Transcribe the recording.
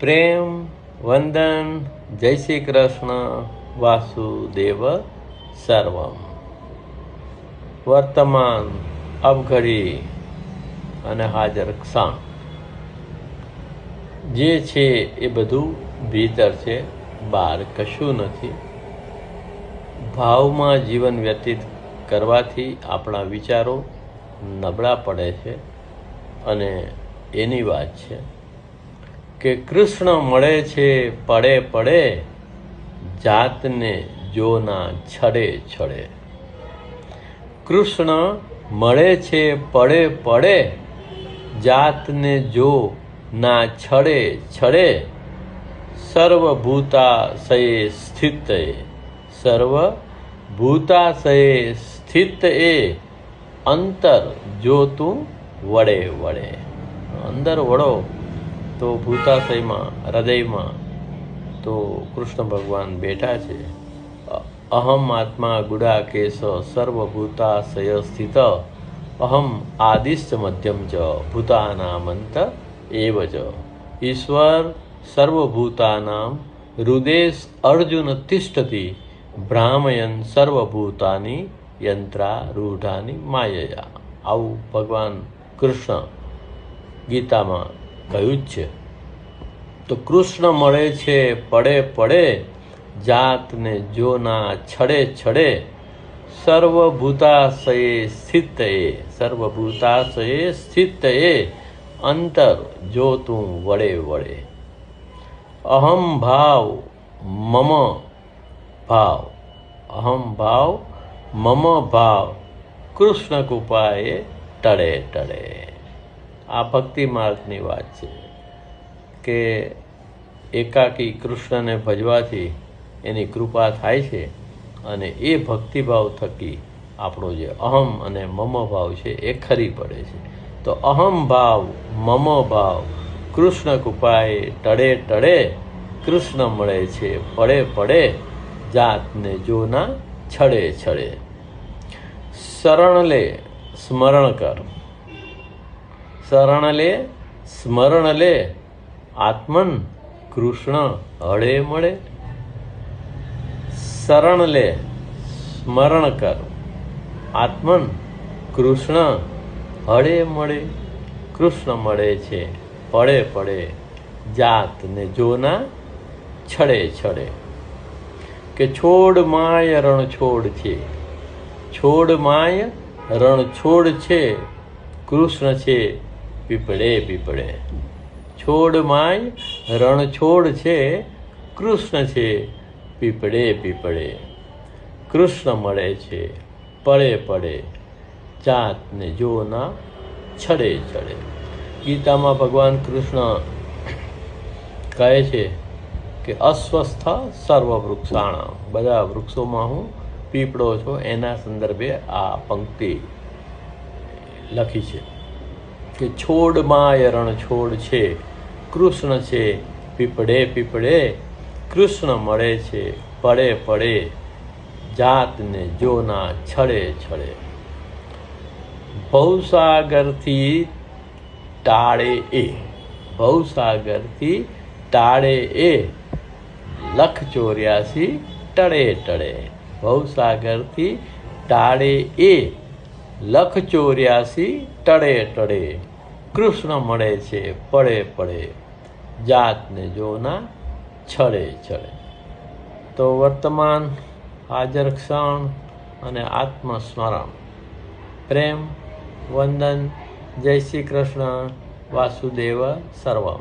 પ્રેમ, વંદન, જય શ્રી કૃષ્ણ, વાસુદેવ સર્વમ. વર્તમાન, અવઘડી અને હાજર ક્ષણ. જે છે એ બધું ભીતર છે, બહાર કશું નથી. ભાવમાં જીવન વ્યતીત કરવાથી આપણા વિચારો નબળા પડે છે અને એની વાત છે. કે કૃષ્ણ મળે છે પડે પડે, જાતને જોના છડે છડે. કૃષ્ણ મળે છે પડે પડે, જાતને જો ના છડે છડે, સર્વભૂતાશયે સ્થિત એ સર્વ ભૂતાશયે સ્થિત એ અંતર જો તું વડે વડે અંદર વડો તો ભૂતાશયમાં, હૃદયમાં તો કૃષ્ણ ભગવાન બેઠા છે. અહમ આત્મા ગુડાકેશ સર્વભૂતાશય સ્થિત અહમ આદિશ્ચ મધ્યમ ચ ભૂતાનામંત એવ જ. ઈશ્વર સર્વભૂતાનામ હૃદેશ અર્જુન તિષ્ઠતિ ભ્રામયન સર્વભૂતાની યંત્રારૂઢાની માયયા. આવું ભગવાન કૃષ્ણ ગીતામાં કહ્યું જ છે. તો કૃષ્ણ મળે છે, પડે પડે, જાતને જોના છડે છડે, સર્વભૂતાશયે સ્થિત એ સર્વભૂતાશયે સ્થિત એ અંતર જો તું વડે વડે અહમ ભાવ મમ ભાવ. અહમ ભાવ મમ ભાવ. કૃષ્ણ કૃપાએ ટળે ટળે. આ ભક્તિ માર્ગની વાત છે કે એકાકી કૃષ્ણને ભજવાથી એની કૃપા થાય છે અને એ ભક્તિભાવ થકી આપણો જે અહમ અને મમ ભાવ છે એ ખરી પડે છે. તો અહમ ભાવ, મમ ભાવ, કૃષ્ણ કૃપાએ ટળે ટળે કૃષ્ણ મળે છે, પડે પડે જાતને જોના છડે છડે શરણ લે, સ્મરણ કર. શરણ લે સ્મરણ લે આત્મન કૃષ્ણ હળે મળે. શરણ લે સ્મરણ કર. આત્મન કૃષ્ણ હળે મળે. કૃષ્ણ મળે છે પડે પડે. જાતને જોના છડે છડે કે છોડ માય રણ છોડ છે. છોડ માય રણ છોડ છે. કૃષ્ણ છે. પીપળે પીપળે. છોડ માય રણ છોડ છે, કૃષ્ણ છે, પીપળે પીપળે. કૃષ્ણ મળે છે, પડે પડે. જાતને જોના છડે છડે. ગીતામાં ભગવાન કૃષ્ણ કહે છે કે અસ્વસ્થ સર્વ વૃક્ષાણામ બધા વૃક્ષોમાં હું પીપળો છો, એના સંદર્ભે આ પંક્તિ લખી છે. કે છોડમાં રણ છોડ છે, કૃષ્ણ છે, પીપળે પીપળે, કૃષ્ણ મળે છે, પડે પડે, જાતને જોના છડે છડે ભવસાગરથી ટાળે એ, ભવસાગરથી ટાળે એ, લખ ચોર્યાસી ટળે ટળે, ભવસાગરથી ટાળે એ. લખ ચોર્યાસી ટળે ટળે. કૃષ્ણ મળે છે, પડે પડે. જાતને જોના છળે છળે. તો વર્તમાન, હાજર ક્ષણ અને આત્મસ્મરણ. પ્રેમ, વંદન, જય શ્રી કૃષ્ણ, વાસુદેવ, સર્વમ.